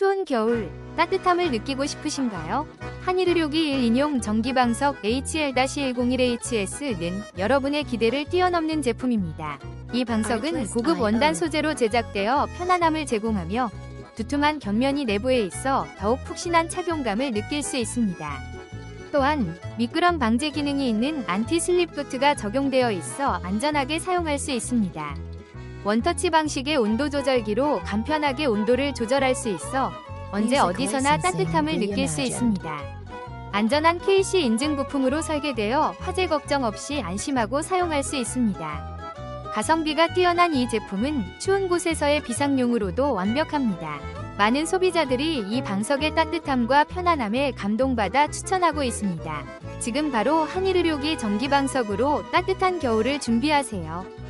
추운 겨울 따뜻함을 느끼고 싶으신가요? 한일의료기 1인용 전기방석 HL-101HS 는 여러분의 기대를 뛰어넘는 제품입니다. 이 방석은 고급 원단 소재로 제작되어 편안함을 제공하며 두툼한 벽면이 내부에 있어 더욱 푹신한 착용감을 느낄 수 있습니다. 또한 미끄럼 방지 기능이 있는 안티 슬립 도트가 적용되어 있어 안전하게 사용할 수 있습니다. 원터치 방식의 온도 조절기로 간편하게 온도를 조절할 수 있어 언제 어디서나 따뜻함을 느낄 수. 있습니다. 안전한 KC 인증 부품으로 설계되어 화재 걱정 없이 안심하고 사용할 수 있습니다. 가성비가 뛰어난 이 제품은 추운 곳에서의 비상용으로도 완벽합니다. 많은 소비자들이 이 방석의 따뜻함과 편안함에 감동받아 추천하고 있습니다. 지금 바로 한일의료기 전기방석으로 따뜻한 겨울을 준비하세요.